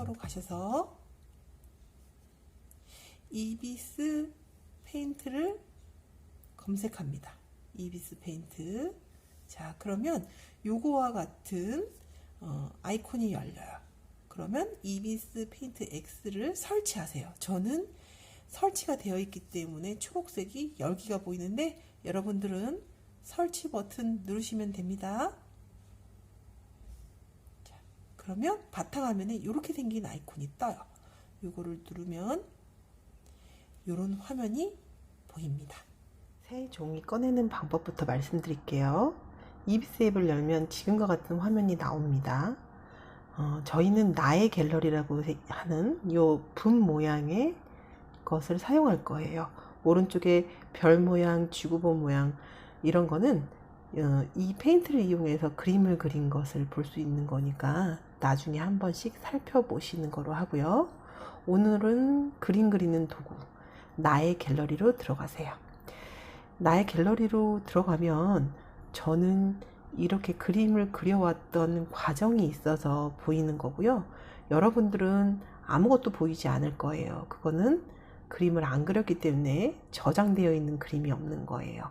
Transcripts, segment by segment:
스토어로 가셔서 이비스 페인트를 검색합니다. 이비스 페인트. 자, 그러면 요거와 같은 어, 아이콘이 열려요. 그러면 이비스 페인트 X를 설치하세요. 저는 설치가 되어 있기 때문에 초록색이 열기가 보이는데 여러분들은 설치 버튼 누르시면 됩니다. 자, 그러면 바탕화면에 이렇게 생긴 아이콘이 떠요. 요거를 누르면 이런 화면이 보입니다. 새 종이 꺼내는 방법부터 말씀드릴게요. 이비스 앱을 열면 지금과 같은 화면이 나옵니다. 어, 저희는 나의 갤러리라고 하는 요 분 모양의 것을 사용할 거예요. 오른쪽에 별 모양, 지구본 모양 이런 거는 어, 이 페인트를 이용해서 그림을 그린 것을 볼 수 있는 거니까 나중에 한 번씩 살펴보시는 거로 하고요. 오늘은 그림 그리는 도구 나의 갤러리로 들어가세요. 나의 갤러리로 들어가면 저는 이렇게 그림을 그려왔던 과정이 있어서 보이는 거고요. 여러분들은 아무것도 보이지 않을 거예요. 그거는 그림을 안 그렸기 때문에 저장되어 있는 그림이 없는 거예요.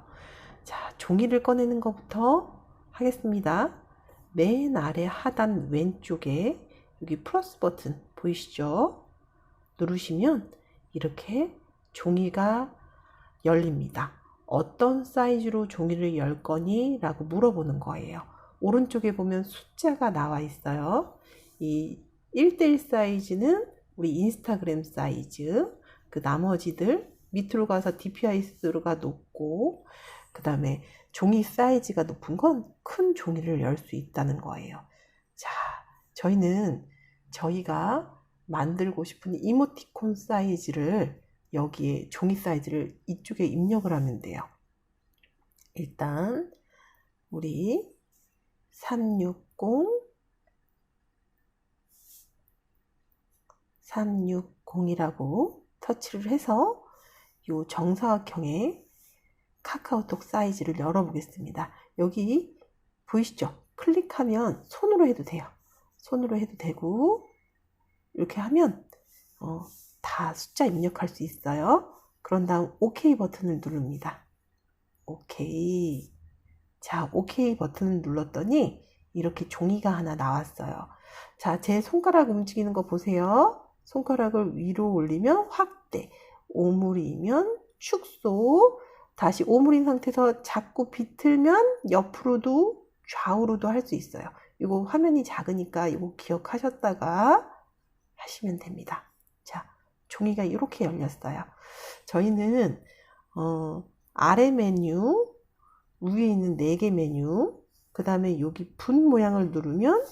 자, 종이를 꺼내는 것부터 하겠습니다. 맨 아래 하단 왼쪽에 여기 플러스 버튼 보이시죠? 누르시면 이렇게 종이가 열립니다. 어떤 사이즈로 종이를 열 거니? 라고 물어보는 거예요. 오른쪽에 보면 숫자가 나와 있어요. 이 1대1 사이즈는 우리 인스타그램 사이즈, 그 나머지들 밑으로 가서 DPI 수가 높고, 그 다음에 종이 사이즈가 높은 건 큰 종이를 열 수 있다는 거예요. 자, 저희는 저희가 만들고 싶은 이모티콘 사이즈를 여기에 종이 사이즈를 이쪽에 입력을 하면 돼요. 일단 우리 360 360이라고 터치를 해서 이 정사각형의 카카오톡 사이즈를 열어보겠습니다. 여기 보이시죠? 클릭하면 손으로 해도 돼요. 손으로 해도 되고 이렇게 하면 어, 다 숫자 입력할 수 있어요. 그런 다음 OK 버튼을 누릅니다. OK. 자, OK 버튼을 눌렀더니 이렇게 종이가 하나 나왔어요. 자, 제 손가락 움직이는 거 보세요. 손가락을 위로 올리면 확대, 오므리면 축소, 다시 오므린 상태에서 자꾸 비틀면 옆으로도 좌우로도 할 수 있어요. 이거 화면이 작으니까 이거 기억하셨다가 하시면 됩니다. 자, 종이가 이렇게 열렸어요. 저희는 어, 아래 메뉴, 위에 있는 4개 메뉴, 그 다음에 여기 분 모양을 누르면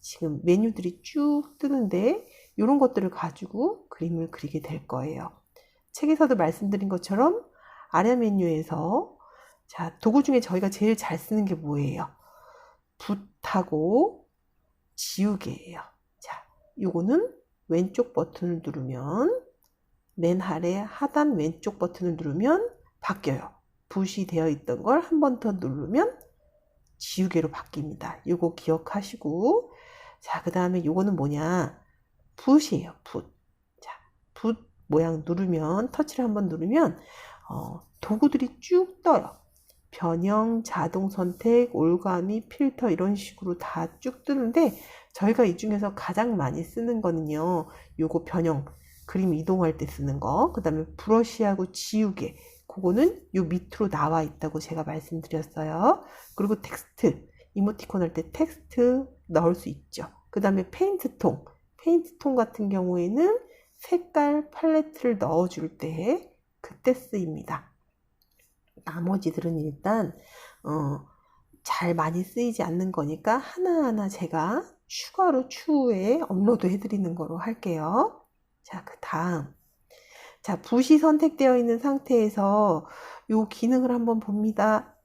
지금 메뉴들이 쭉 뜨는데 이런 것들을 가지고 그림을 그리게 될 거예요. 책에서도 말씀드린 것처럼 아래 메뉴에서 자 도구 중에 저희가 제일 잘 쓰는 게 뭐예요? 붓하고 지우개예요. 자, 요거는 왼쪽 버튼을 누르면 맨 아래 하단 왼쪽 버튼을 누르면 바뀌어요. 붓이 되어 있던 걸 한 번 더 누르면 지우개로 바뀝니다. 요거 기억하시고 자, 그 다음에 요거는 뭐냐? 붓이에요. 붓. 자, 붓 모양 누르면 터치를 한번 누르면 어, 도구들이 쭉 떠요. 변형, 자동 선택, 올가미, 필터 이런 식으로 다 쭉 뜨는데 저희가 이 중에서 가장 많이 쓰는 거는요. 요거 변형, 그림 이동할 때 쓰는 거. 그 다음에 브러쉬하고 지우개. 그거는 요 밑으로 나와 있다고 제가 말씀드렸어요. 그리고 텍스트. 이모티콘 할 때 텍스트 넣을 수 있죠. 그 다음에 페인트통. 페인트통 같은 경우에는 색깔 팔레트를 넣어줄 때 그때 쓰입니다. 나머지들은 일단 어, 잘 많이 쓰이지 않는 거니까 하나하나 제가 추가로 추후에 업로드 해드리는 거로 할게요. 자, 그 다음. 자, 붓이 선택되어 있는 상태에서 이 기능을 한번 봅니다.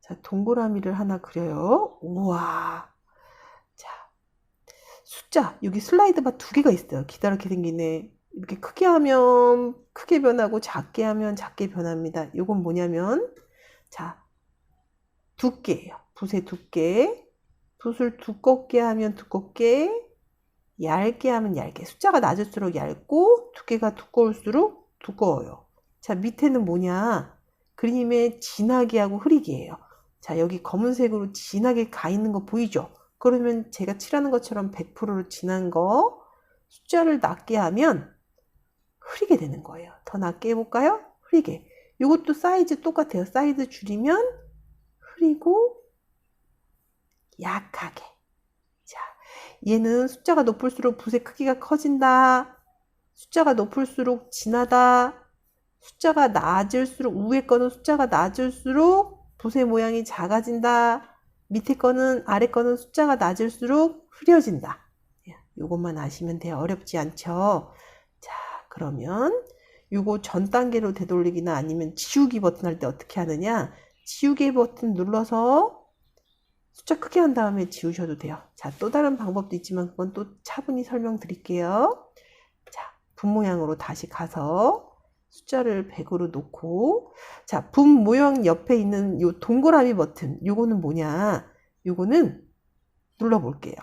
자, 동그라미를 하나 그려요. 우와. 자, 숫자. 여기 슬라이드 바 두 개가 있어요. 기다랗게 생기네. 이렇게 크게 하면 크게 변하고 작게 하면 작게 변합니다. 이건 뭐냐면 자 두께예요. 붓의 두께. 붓을 두껍게 하면 두껍게 얇게 하면 얇게. 숫자가 낮을수록 얇고 두께가 두꺼울수록 두꺼워요. 자, 밑에는 뭐냐? 그림에 진하게 하고 흐리게예요. 자, 여기 검은색으로 진하게 가 있는 거 보이죠? 그러면 제가 칠하는 것처럼 100%로 진한 거 숫자를 낮게 하면 흐리게 되는 거예요. 더 낮게 해볼까요? 흐리게. 이것도 사이즈 똑같아요. 사이즈 줄이면 흐리고 약하게. 자, 얘는 숫자가 높을수록 붓의 크기가 커진다. 숫자가 높을수록 진하다. 숫자가 낮을수록 위에 거는 숫자가 낮을수록 붓의 모양이 작아진다. 밑에 거는 아래 거는 숫자가 낮을수록 흐려진다. 이것만 아시면 돼요. 어렵지 않죠? 자, 그러면 요거 전 단계로 되돌리기나 아니면 지우기 버튼 할 때 어떻게 하느냐? 지우개 버튼 눌러서 숫자 크게 한 다음에 지우셔도 돼요. 자, 또 다른 방법도 있지만 그건 또 차분히 설명드릴게요. 자, 분 모양으로 다시 가서 숫자를 100으로 놓고 자, 분 모양 옆에 있는 요 동그라미 버튼 요거는 뭐냐? 요거는 눌러 볼게요.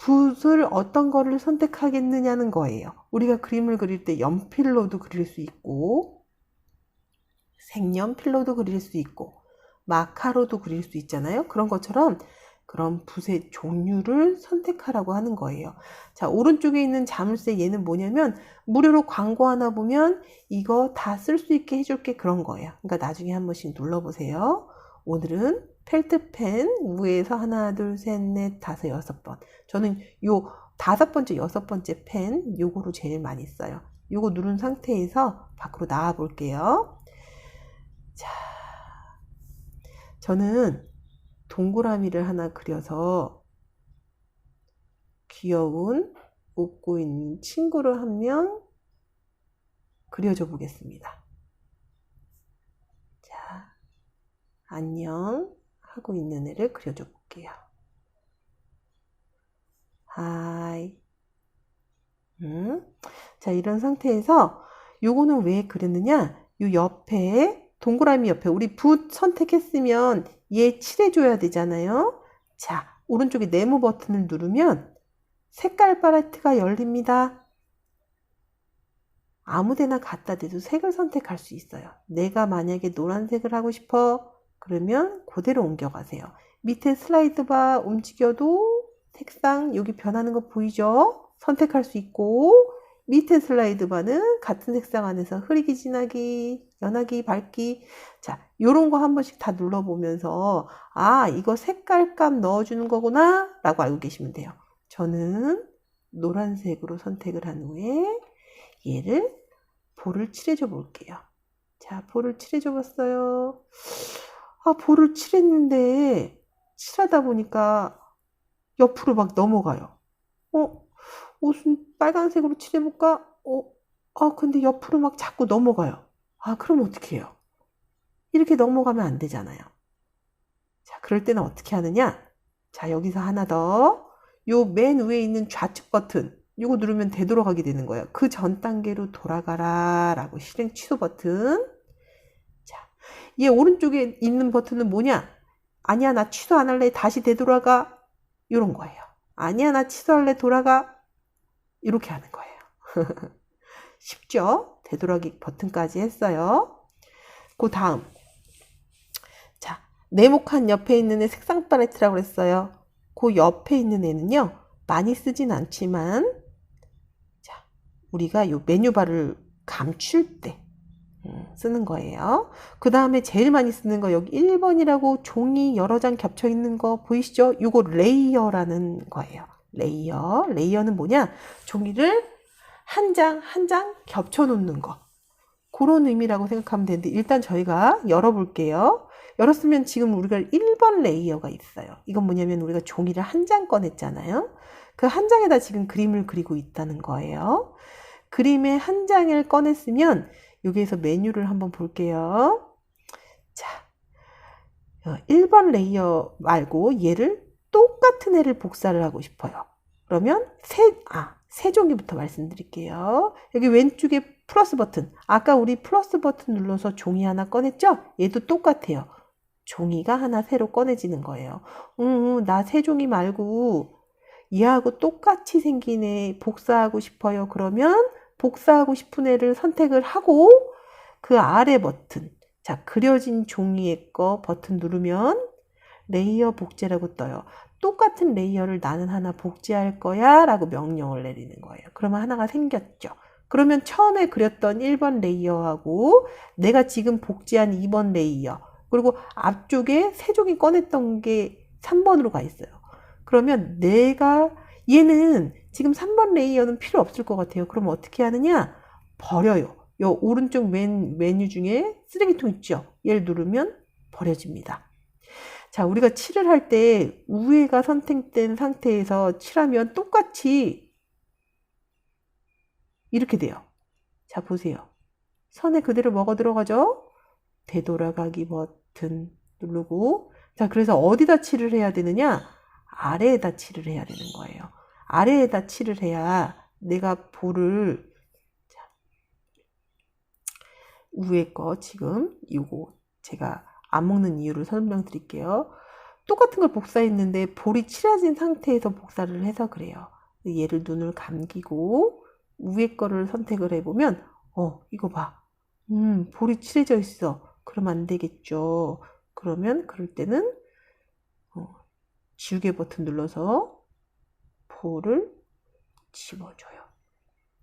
붓을 어떤 거를 선택하겠느냐는 거예요. 우리가 그림을 그릴 때 연필로도 그릴 수 있고 색연필로도 그릴 수 있고 마카로도 그릴 수 있잖아요. 그런 것처럼 그런 붓의 종류를 선택하라고 하는 거예요. 자, 오른쪽에 있는 자물쇠 얘는 뭐냐면 무료로 광고 하나 보면 이거 다 쓸 수 있게 해줄게 그런 거예요. 그러니까 나중에 한 번씩 눌러보세요. 오늘은 펠트펜 위에서 하나, 둘, 셋, 넷, 다섯, 여섯 번. 저는 요 다섯 번째, 여섯 번째 펜 요거로 제일 많이 써요. 요거 누른 상태에서 밖으로 나와 볼게요. 자, 저는 동그라미를 하나 그려서 귀여운 웃고 있는 친구를 한 명 그려줘 보겠습니다. 자, 안녕 하고 있는 애를 그려줘 볼게요. 하이. 음. 자, 이런 상태에서 요거는 왜 그렸느냐? 요 옆에 동그라미 옆에 우리 붓 선택했으면 얘 칠해줘야 되잖아요. 자, 오른쪽에 네모 버튼을 누르면 색깔 팔레트가 열립니다. 아무 데나 갖다 대도 색을 선택할 수 있어요. 내가 만약에 노란색을 하고 싶어 그러면 그대로 옮겨가세요. 밑에 슬라이드 바 움직여도 색상 여기 변하는 거 보이죠? 선택할 수 있고 밑에 슬라이드 바는 같은 색상 안에서 흐리기, 진하기, 연하기, 밝기 자, 요런 거 한 번씩 다 눌러보면서 아, 이거 색깔값 넣어주는 거구나 라고 알고 계시면 돼요. 저는 노란색으로 선택을 한 후에 얘를 볼을 칠해줘 볼게요. 자, 볼을 칠해줘 봤어요. 아, 볼을 칠했는데 칠하다 보니까 옆으로 막 넘어가요. 어, 옷은 빨간색으로 칠해볼까? 어, 아, 근데 옆으로 막 자꾸 넘어가요. 아, 그럼 어떻게 해요? 이렇게 넘어가면 안 되잖아요. 자, 그럴 때는 어떻게 하느냐? 자, 여기서 하나 더. 요 맨 위에 있는 좌측 버튼. 요거 누르면 되돌아가게 되는 거예요. 그 전 단계로 돌아가라 라고 실행 취소 버튼. 얘 오른쪽에 있는 버튼은 뭐냐? 아니야, 나 취소 안 할래. 다시 되돌아가. 이런 거예요. 아니야, 나 취소할래. 돌아가. 이렇게 하는 거예요. 쉽죠? 되돌아기 버튼까지 했어요. 그 다음. 자, 네모칸 옆에 있는 애 색상 팔레트라고 그랬어요. 그 옆에 있는 애는요, 많이 쓰진 않지만, 자, 우리가 요 메뉴바를 감출 때, 음, 쓰는 거예요. 그 다음에 제일 많이 쓰는 거 여기 1번이라고 종이 여러 장 겹쳐 있는 거 보이시죠? 이거 레이어라는 거예요. 레이어. 레이어는 뭐냐? 종이를 한 장 한 장 겹쳐 놓는 거. 그런 의미라고 생각하면 되는데 일단 저희가 열어볼게요. 열었으면 지금 우리가 1번 레이어가 있어요. 이건 뭐냐면 우리가 종이를 한 장 꺼냈잖아요. 그 한 장에다 지금 그림을 그리고 있다는 거예요. 그림의 한 장을 꺼냈으면 여기에서 메뉴를 한번 볼게요. 자, 1번 어, 레이어 말고 얘를 똑같은 애를 복사를 하고 싶어요. 그러면 세, 아, 세 종이부터 말씀드릴게요. 여기 왼쪽에 플러스 버튼. 아까 우리 플러스 버튼 눌러서 종이 하나 꺼냈죠? 얘도 똑같아요. 종이가 하나 새로 꺼내지는 거예요. 음, 나 세 종이 말고 얘하고 똑같이 생긴 애 복사하고 싶어요. 그러면 복사하고 싶은 애를 선택을 하고 그 아래 버튼, 자, 그려진 종이의 거 버튼 누르면 레이어 복제라고 떠요. 똑같은 레이어를 나는 하나 복제할 거야 라고 명령을 내리는 거예요. 그러면 하나가 생겼죠. 그러면 처음에 그렸던 1번 레이어하고 내가 지금 복제한 2번 레이어 그리고 앞쪽에 세 종이 꺼냈던 게 3번으로 가 있어요. 그러면 내가 얘는 지금 3번 레이어는 필요 없을 것 같아요. 그럼 어떻게 하느냐? 버려요. 요 오른쪽 맨 메뉴 중에 쓰레기통 있죠? 얘를 누르면 버려집니다. 자, 우리가 칠을 할 때 우회가 선택된 상태에서 칠하면 똑같이 이렇게 돼요. 자, 보세요. 선에 그대로 먹어 들어가죠? 되돌아가기 버튼 누르고 자, 그래서 어디다 칠을 해야 되느냐? 아래에다 칠을 해야 되는 거예요. 아래에다 칠을 해야 내가 볼을 자, 위에 거 지금 이거 제가 안 먹는 이유를 설명드릴게요. 똑같은 걸 복사했는데 볼이 칠해진 상태에서 복사를 해서 그래요. 얘를 눈을 감기고 위에 거를 선택을 해보면 어 이거 봐. 음 볼이 칠해져 있어. 그럼 안 되겠죠. 그러면 그럴 때는 어, 지우개 버튼 눌러서 볼을 집어줘요.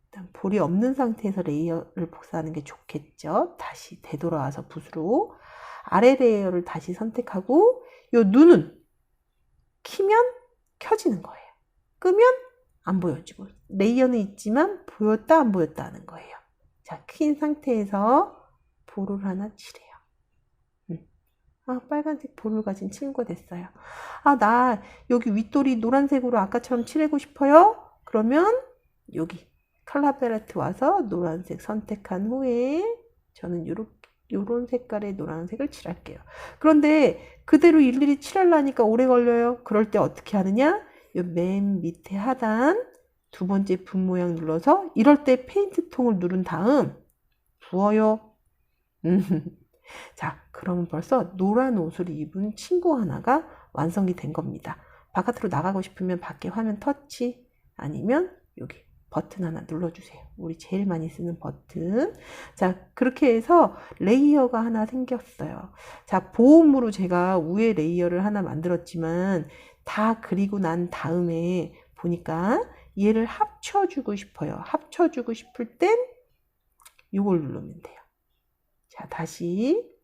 일단 볼이 없는 상태에서 레이어를 복사하는 게 좋겠죠. 다시 되돌아와서 붓으로 아래 레이어를 다시 선택하고 이 눈은 키면 켜지는 거예요. 끄면 안 보여지고 레이어는 있지만 보였다 안 보였다 하는 거예요. 자, 킨 상태에서 볼을 하나 칠해요. 음. 아, 빨간색 볼을 가진 친구가 됐어요. 아, 나 여기 윗돌이 노란색으로 아까처럼 칠하고 싶어요? 그러면 여기 팔레트 와서 노란색 선택한 후에 저는 이렇게 요런 색깔의 노란색을 칠할게요. 그런데 그대로 일일이 칠하려니까 오래 걸려요. 그럴 때 어떻게 하느냐? 요 맨 밑에 하단 두 번째 분 모양 눌러서 이럴 때 페인트 통을 누른 다음 부어요. 자, 그러면 벌써 노란 옷을 입은 친구 하나가 완성이 된 겁니다. 바깥으로 나가고 싶으면 밖에 화면 터치 아니면 여기 버튼 하나 눌러주세요. 우리 제일 많이 쓰는 버튼. 자, 그렇게 해서 레이어가 하나 생겼어요. 자, 보험으로 제가 위에 레이어를 하나 만들었지만 다 그리고 난 다음에 보니까 얘를 합쳐주고 싶어요. 합쳐주고 싶을 땐 이걸 누르면 돼요. 자, 다시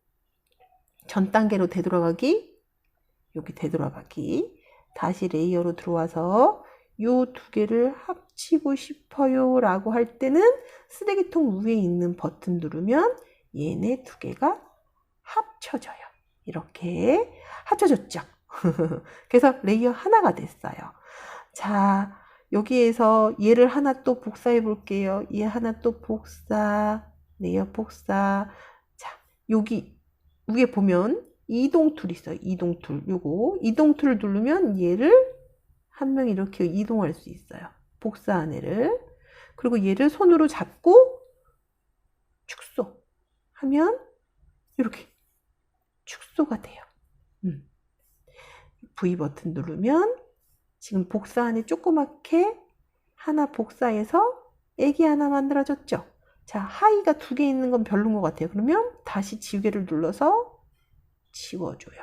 전 단계로 되돌아가기, 여기 되돌아가기, 다시 레이어로 들어와서 요 두 개를 합치고 싶어요 라고 할 때는 쓰레기통 위에 있는 버튼 누르면 얘네 두 개가 합쳐져요. 이렇게 합쳐졌죠. 그래서 레이어 하나가 됐어요. 자, 여기에서 얘를 하나 또 복사해 볼게요. 얘 하나 또 복사, 레이어 복사. 자, 여기 위에 보면 이동 툴 있어요. 이동 툴. 요거 이동 툴을 누르면 얘를 한 명이 이렇게 이동할 수 있어요. 복사한 애를. 그리고 얘를 손으로 잡고 축소 하면 이렇게 축소가 돼요. 음. V 버튼 누르면 지금 복사한 애 조그맣게 하나 복사해서 애기 하나 만들어졌죠. 자, 하이가 두 개 있는 건 별론 것 같아요. 그러면 다시 지우개를 눌러서 지워줘요.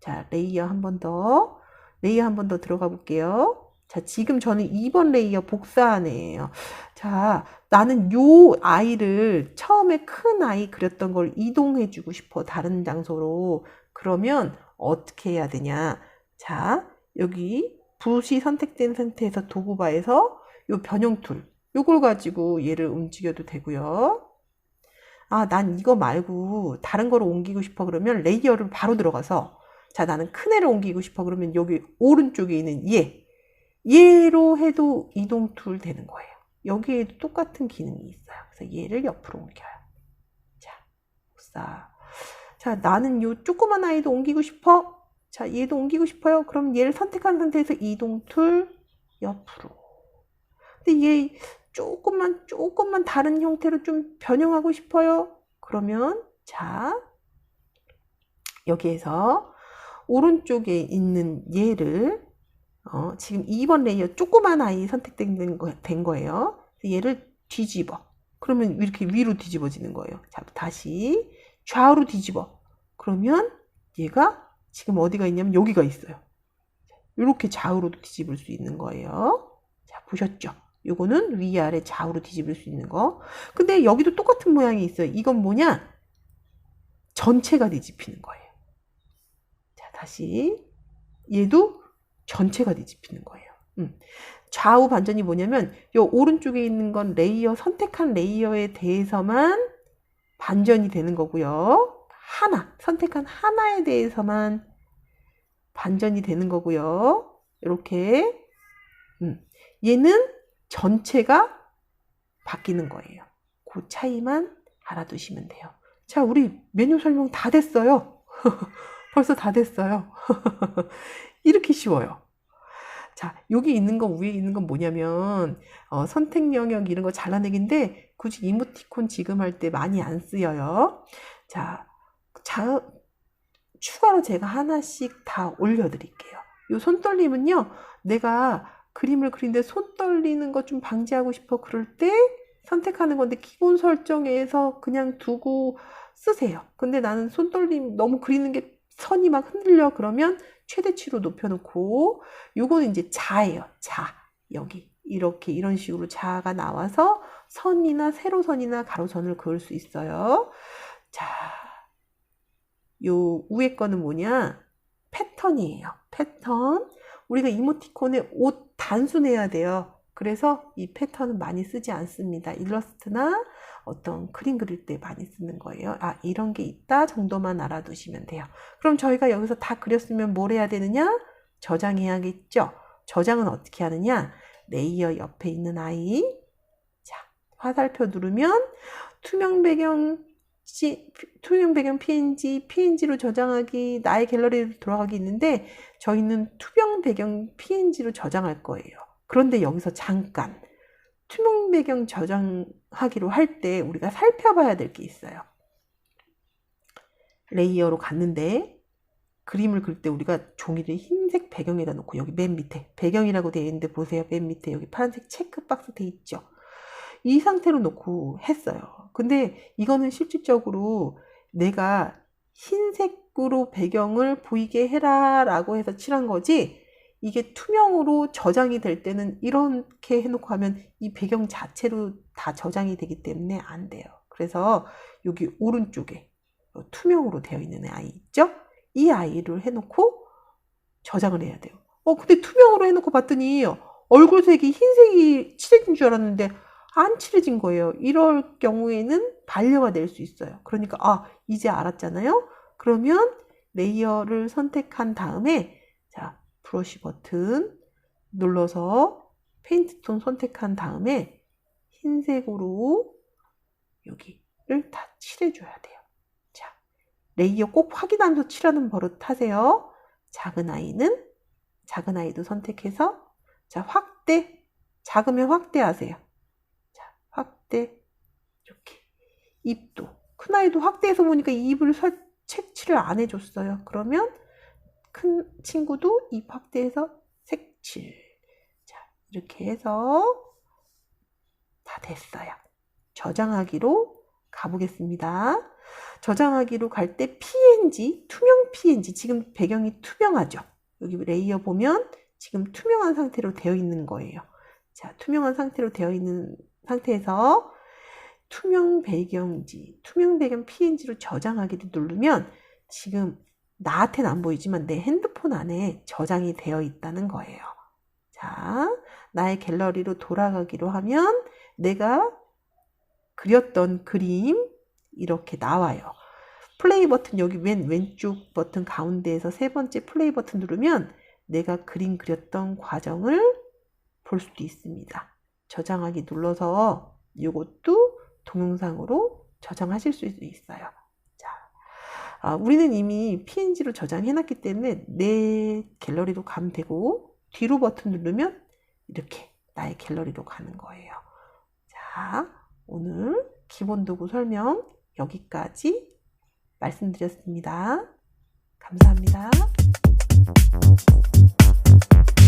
자, 레이어 한 번 더. 레이어 한 번 더 들어가 볼게요. 자, 지금 저는 2번 레이어 복사한 애예요. 자, 나는 요 아이를 처음에 큰 아이 그렸던 걸 이동해 주고 싶어. 다른 장소로. 그러면 어떻게 해야 되냐? 자, 여기 붓이 선택된 상태에서 도구바에서 요 변형 툴. 요걸 가지고 얘를 움직여도 되고요. 아, 난 이거 말고 다른 거로 옮기고 싶어 그러면 레이어를 바로 들어가서 자, 나는 큰 애를 옮기고 싶어 그러면 여기 오른쪽에 있는 얘. 얘로 해도 이동 툴 되는 거예요. 여기에도 똑같은 기능이 있어요. 그래서 얘를 옆으로 옮겨요. 자, 복사. 자, 나는 요 조그만 아이도 옮기고 싶어. 자, 얘도 옮기고 싶어요. 그럼 얘를 선택한 상태에서 이동 툴 옆으로. 근데 얘 조금만, 조금만 다른 형태로 좀 변형하고 싶어요. 그러면, 자, 여기에서 오른쪽에 있는 얘를 어, 지금 2번 레이어 조그만 아이 선택된 거, 된 거예요. 얘를 뒤집어. 그러면 이렇게 위로 뒤집어지는 거예요. 자, 다시 좌우로 뒤집어. 그러면 얘가 지금 어디가 있냐면 여기가 있어요. 이렇게 좌우로도 뒤집을 수 있는 거예요. 자, 보셨죠? 요거는 위아래 좌우로 뒤집을 수 있는 거. 근데 여기도 똑같은 모양이 있어요. 이건 뭐냐? 전체가 뒤집히는 거예요. 자, 다시. 얘도 전체가 뒤집히는 거예요. 음. 좌우 반전이 뭐냐면 요 오른쪽에 있는 건 레이어 선택한 레이어에 대해서만 반전이 되는 거고요. 하나 선택한 하나에 대해서만 반전이 되는 거고요. 이렇게 음. 얘는 전체가 바뀌는 거예요. 그 차이만 알아두시면 돼요. 자, 우리 메뉴 설명 다 됐어요. 벌써 다 됐어요. 이렇게 쉬워요. 자, 여기 있는 거, 위에 있는 건 뭐냐면, 어, 선택 영역 이런 거 잘라내기인데, 굳이 이모티콘 지금 할 때 많이 안 쓰여요. 자, 자, 추가로 제가 하나씩 다 올려드릴게요. 요 손떨림은요, 내가 그림을 그리는데 손 떨리는 거좀 방지하고 싶어 그럴 때 선택하는 건데, 기본 설정에서 그냥 두고 쓰세요. 근데 나는 손 떨림 너무 그리는 게 선이 막 흔들려 그러면 최대치로 높여놓고 요거는 이제 자예요. 자 여기 이렇게 이런 식으로 자가 나와서 선이나 세로선이나 가로선을 그을 수 있어요. 자, 요 위에 거는 뭐냐? 패턴이에요. 패턴. 우리가 이모티콘에 옷 단순해야 돼요. 그래서 이 패턴은 많이 쓰지 않습니다. 일러스트나 어떤 그림 그릴 때 많이 쓰는 거예요. 아, 이런 게 있다 정도만 알아두시면 돼요. 그럼 저희가 여기서 다 그렸으면 뭘 해야 되느냐? 저장해야겠죠? 저장은 어떻게 하느냐? 레이어 옆에 있는 아이. 자, 화살표 누르면 투명 배경 시, 투명 배경 PNG, PNG로 저장하기, 나의 갤러리로 돌아가기 있는데 저희는 투명 배경 PNG로 저장할 거예요. 그런데 여기서 잠깐 투명 배경 저장하기로 할 때 우리가 살펴봐야 될 게 있어요. 레이어로 갔는데 그림을 그릴 때 우리가 종이를 흰색 배경에다 놓고 여기 맨 밑에 배경이라고 되어 있는데 보세요. 맨 밑에 여기 파란색 체크박스 돼 있죠. 이 상태로 놓고 했어요. 근데 이거는 실질적으로 내가 흰색으로 배경을 보이게 해라 라고 해서 칠한 거지 이게 투명으로 저장이 될 때는 이렇게 해놓고 하면 이 배경 자체로 다 저장이 되기 때문에 안 돼요. 그래서 여기 오른쪽에 투명으로 되어 있는 아이 있죠? 이 아이를 해놓고 저장을 해야 돼요. 어, 근데 투명으로 해놓고 봤더니 얼굴색이 흰색이 칠해진 줄 알았는데 안 칠해진 거예요. 이럴 경우에는 반려가 될 수 있어요. 그러니까, 아, 이제 알았잖아요? 그러면 레이어를 선택한 다음에, 자, 브러쉬 버튼 눌러서 페인트 톤 선택한 다음에 흰색으로 여기를 다 칠해줘야 돼요. 자, 레이어 꼭 확인하면서 칠하는 버릇 하세요. 작은 아이는 작은 아이도 선택해서 자, 확대. 작으면 확대하세요. 자, 확대. 이렇게. 입도. 큰 아이도 확대해서 보니까 입을 설, 색칠을 안 해줬어요. 그러면 큰 친구도 입 확대해서 색칠. 자, 이렇게 해서 다 됐어요. 저장하기로 가보겠습니다. 저장하기로 갈 때 PNG, 투명 PNG, 지금 배경이 투명하죠? 여기 레이어 보면 지금 투명한 상태로 되어 있는 거예요. 자, 투명한 상태로 되어 있는 상태에서 투명 배경지, 투명 배경 PNG로 저장하기를 누르면 지금 나한테는 안 보이지만 내 핸드폰 안에 저장이 되어 있다는 거예요. 자, 나의 갤러리로 돌아가기로 하면 내가 그렸던 그림 이렇게 나와요. 플레이 버튼 여기 맨 왼쪽 버튼 가운데에서 세 번째 플레이 버튼 누르면 내가 그림 그렸던 과정을 볼 수도 있습니다. 저장하기 눌러서 이것도 동영상으로 저장하실 수 있어요. 자, 아, 우리는 이미 PNG로 저장해놨기 때문에 내 갤러리로 가면 되고 뒤로 버튼 누르면 이렇게 나의 갤러리로 가는 거예요. 자, 오늘 기본 도구 설명 여기까지 말씀드렸습니다. 감사합니다.